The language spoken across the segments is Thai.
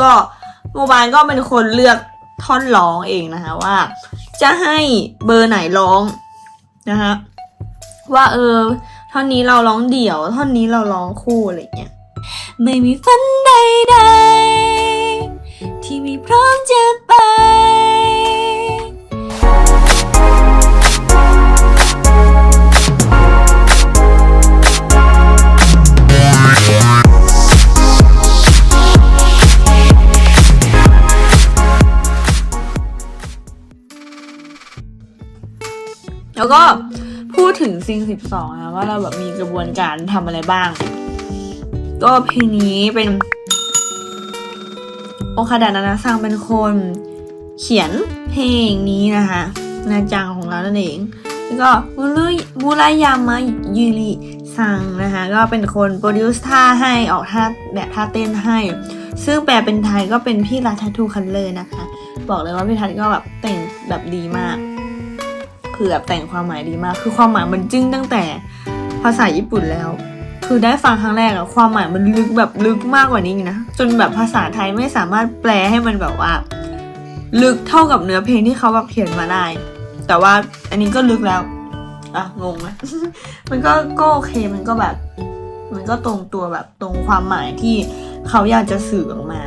ก็โมบายก็เป็นคนเลือกท่อนร้องเองนะคะว่า จะให้เบอร์ไหนร้องนะคะว่าเออท่อนนี้เราร้องเดี่ยว ท่อนนี้เราร้องคู่อะไรอย่างเงี้ยไม่มีฝันใดๆ แล้วก็พูดถึงซิงสิบสองนะว่าเราแบบมีกระบวนการทำอะไรบ้าง ก็เพลงนี้เป็นโอคาดานานาซังเป็นคนเขียนเพลงนี้นะคะนาจังของเรานั่นเองแล้วก็มูรุมูรายามะยูริซังนะคะก็เป็นคนโปรดิวซ์ท่าให้ออกท่าแบบท่าเต้นให้ ซึ่งแปลเป็นไทยก็เป็นพี่รัฐทูคันเลยนะคะ บอกเลยว่าพี่ทัศก็แบบแต่งแบบดีมาก คือแบบแต่งความหมายดีมาก คือความหมายมันจึ้งตั้งแต่ภาษาญี่ปุ่นแล้ว คือได้ฟังครั้งแรกอะความหมายมันลึกแบบลึกมากกว่านี้นะ จนแบบภาษาไทยไม่สามารถแปลให้มันแบบว่า ลึกเท่ากับเนื้อเพลงที่เขาแบบเขียนมาได้ แต่ว่าอันนี้ก็ลึกแล้วอะงงไหมมันก็ก็โอเคมันก็แบบ มันก็ตรงตัวแบบตรงความหมายที่เขาอยากจะสื่อออกมา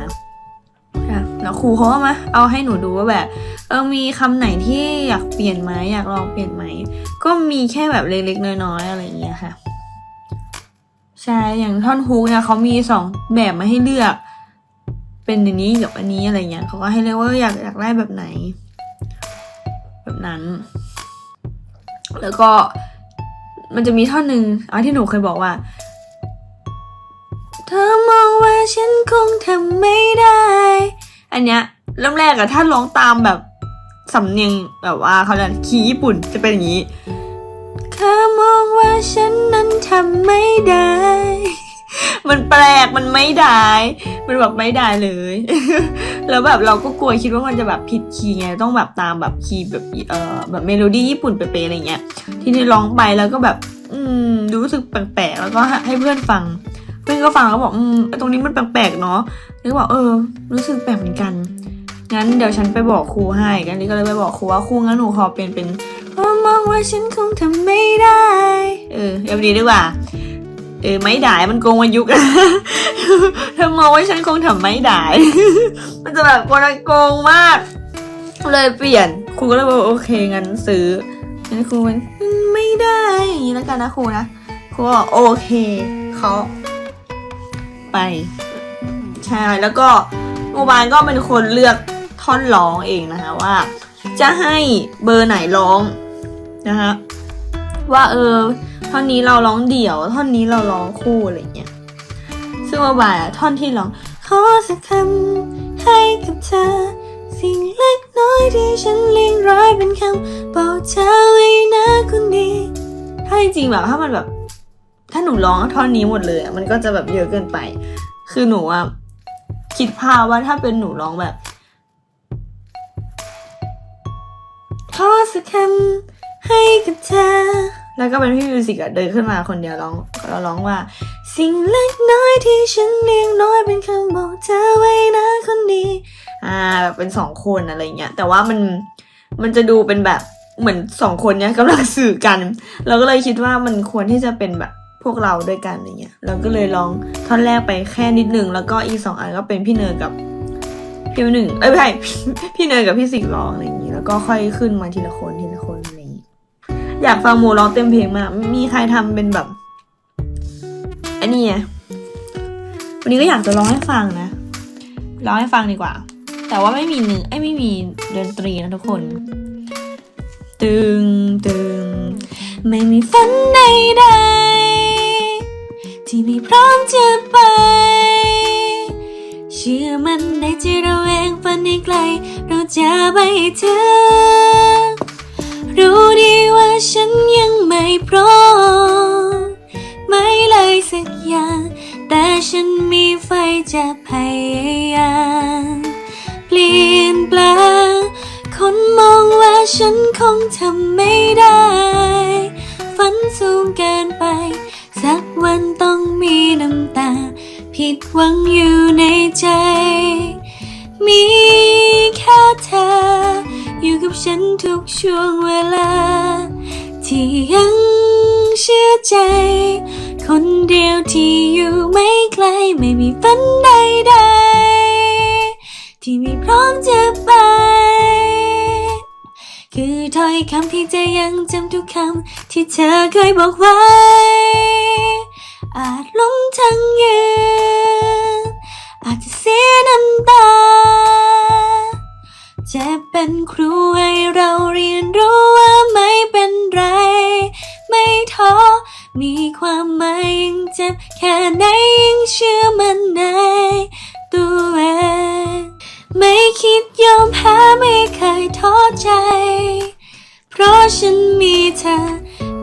แล้วครูเขาก็มาเอาให้หนูดูว่าแบบ เออมีคำไหนที่อยากเปลี่ยนไหมอยากลองเปลี่ยนไหมก็มีแค่แบบเล็กๆน้อยๆอะไรอย่างเงี้ยค่ะใช่อย่างท่อนฮุกเนี่ยเขามีสองแบบมาให้เลือก เป็นอันนี้กับอันนี้อะไรเงี้ยเขาก็ให้เลือกว่าอยากอยากได้แบบไหน แบบนั้น แล้วก็มันจะมีท่อนหนึ่งอ๋อที่หนูเคยบอกว่าเธอมองว่าฉันคงทำไม่ได้ อันเนี้ยเริ่มแรกอะถ้าร้องตามแบบสำเนียงแบบว่าเขาเรียกคีย์ญี่ปุ่นจะเป็นอย่างนี้เธอมองว่าฉันนั้นทำไม่ได้ มันแปลกมันไม่ได้ มันแบบไม่ได้เลย แล้วแบบเราก็กลัวคิดว่ามันจะแบบผิดคีย์ไงต้องแบบตามแบบคีย์แบบเออแบบเมโลดี้ญี่ปุ่นเป๊ะๆอะไรเงี้ย ที่นี่ร้องไปแล้วก็แบบ อืมรู้สึกแปลกๆแล้วก็ให้เพื่อนฟัง เพื่อนก็ฟังแล้วบอกอืมตรงนี้มันแปลกๆเนาะแล้วก็บอกเออ รู้สึกแปลกเหมือนกันงั้นเดี๋ยวฉันไปบอกครูให้กันนี่ก็เลยไปบอกครูว่าครูงั้นหนูขอเปลี่ยนเป็นมองว่าฉันคงทำไม่ได้ เออแบบนี้ดีกว่า เออไม่ได้มันโกงวันยุกเธอมองว่าฉันคงทำไม่ได้ มันจะแบบโกงโกงมาก เลยเปลี่ยนครูก็เลยบอกโอเคงั้นซื้องั้นครูมันไม่ได้อย่างนี้แล้วกันนะครูนะครูบอกโอเคเขา ไป ใช่แล้วก็โมบายก็เป็นคนเลือกท่อนร้องเองนะคะว่า จะให้เบอร์ไหนร้องนะคะว่าเออท่อนนี้เราร้องเดี่ยว ท่อนนี้เราร้องคู่อะไรเงี้ยซึ่งโมบายอะท่อนที่ร้องขอสักคำให้กับเธอสิ่งเล็กน้อยที่ฉันเลี้ยงร้อยเป็นคำบอกเธอไว้นะคนดีถ้าจริงแบบถ้ามันแบบ ถ้าหนูร้องท่อนนี้หมดเลยมันก็จะแบบเยอะเกินไป คือหนูอะคิดภาพว่าถ้าเป็นหนูร้องแบบขอสักคำให้กับเธอ แล้วก็เป็นพี่มิวสิกอะเดินขึ้นมาคนเดียวร้องเราร้องว่า สิ่งเล็กน้อยที่ฉันเลี้ยงน้อยเป็นคำบอกเธอไว้นะคนดีอ่าแบบเป็นสองคนอะไรเงี้ยแต่ว่ามันมันจะดูเป็นแบบเหมือนสองคนเนี้ยกำลังสื่อกัน เราก็เลยคิดว่ามันควรที่จะเป็นแบบ พวกเราด้วยกันอะไรเงี้ยเราก็เลยลองท่อนแรกไปแค่นิดนึงแล้วก็อีกสองอันก็เป็นพี่เนยกับพี่หนึ่งเอ้ยไม่ใช่พี่เนยกับพี่สิงห์ร้องอะไรอย่างงี้แล้วก็ค่อยขึ้นมาทีละคนทีละคนอะไรอย่างงี้อยากฟังโมร้องเต็มเพลงมากมีใครทำเป็นแบบอันนี้ไงวันนี้ก็อยากจะร้องให้ฟังนะร้องให้ฟังดีกว่า แต่ว่าไม่มีเนื้อไอ้ไม่มีดนตรีนะทุกคน ตึงตึงไม่มีฝันใดๆ ที่ไม่พร้อมจะไป เชื่อมันได้ที่เราเองฝันให้ไกล เราจะไปให้ถึงรู้ดีว่าฉันยังไม่พร้อม ไม่เลยสักอย่าง แต่ฉันมีไฟจะพยายามเปลี่ยนแปลงคนมองว่าฉันคงทำไม่ได้ ฝันสูงเกินไป สักวันต้อง ใจ คนเดียวที่อยู่ไม่ไกล ไม่มีฝันใดๆ ที่ไม่พร้อมจะไป คือถ้อยคำที่ใจยังจำทุกคำที่เธอเคยบอกไว้ อาจหลงทั้งยืนอาจจะเสียน้ำตาจะเป็นครูให้เราเรียนรู้ว่าไม่เป็นไร ไม่ท้อ มีความหมายยิ่งเจ็บแค่ไหนยิ่งเชื่อมันในตัวเองไม่คิดยอมแพ้ไม่เคยท้อใจ เพราะฉันมีเธอ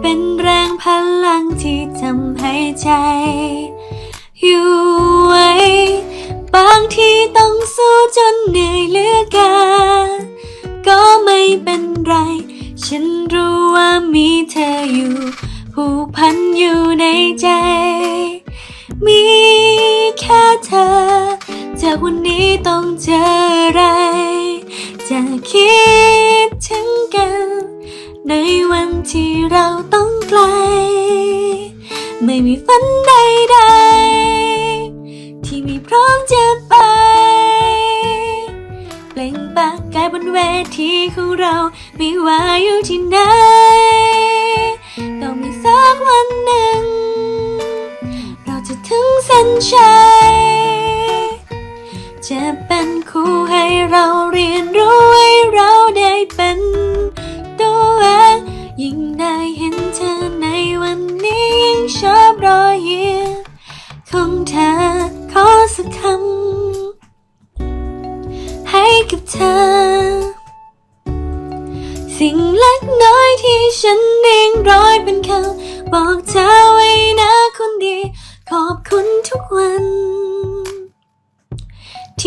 เป็นแรงพลังที่ทำให้ใจ อยู่ไว้ บางทีต้องสู้จนเหนื่อยเหลือกินก็ไม่เป็นไร ฉันรู้ว่ามีเธออยู่ ผูกพันอยู่ในใจ มีแค่เธอ จากวันนี้ต้องเจออะไร จะคิดถึงกัน ในวันที่เราต้องไกล ไม่มีฝันใดๆ ที่ไม่พร้อมจะไปเปล่งปากกายบนเวทีของเรา ไม่ว่าอยู่ที่ไหน วันหนึ่ง เราจะถึงเส้นชัยจะเป็นครูให้เราเรียนรู้ให้เร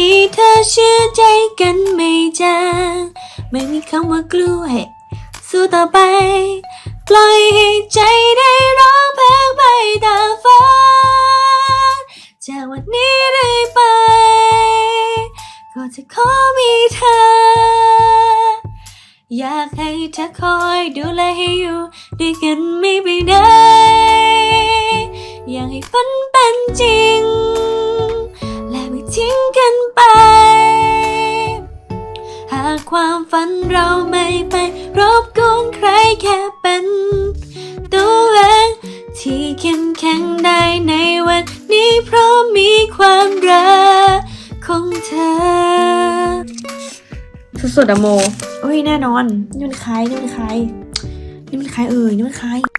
ที่เธอเชื่อใจกันไม่จางไม่มีคำว่ากลัวให้สู้ต่อไป ปล่อยให้ใจได้ร้องเพลงไปตามฝันจากวันนี้เรื่อยไป ก็จะขอมีเธอ อยากให้เธอคอยดูแลให้อยู่ด้วยกันไม่ไปไหนอยากให้ฝันเป็นจริง ฝันเราไม่ไปรบกวนใครแค่เป็นตัวเองที่เข้มแข็งได้ในวันนี้เพราะมีความรักของเธอ สุดๆอะโมโอ้ยแน่นอน นี่มันใครนี่มันใครนี่มันใครเอ่ยนี่มันใคร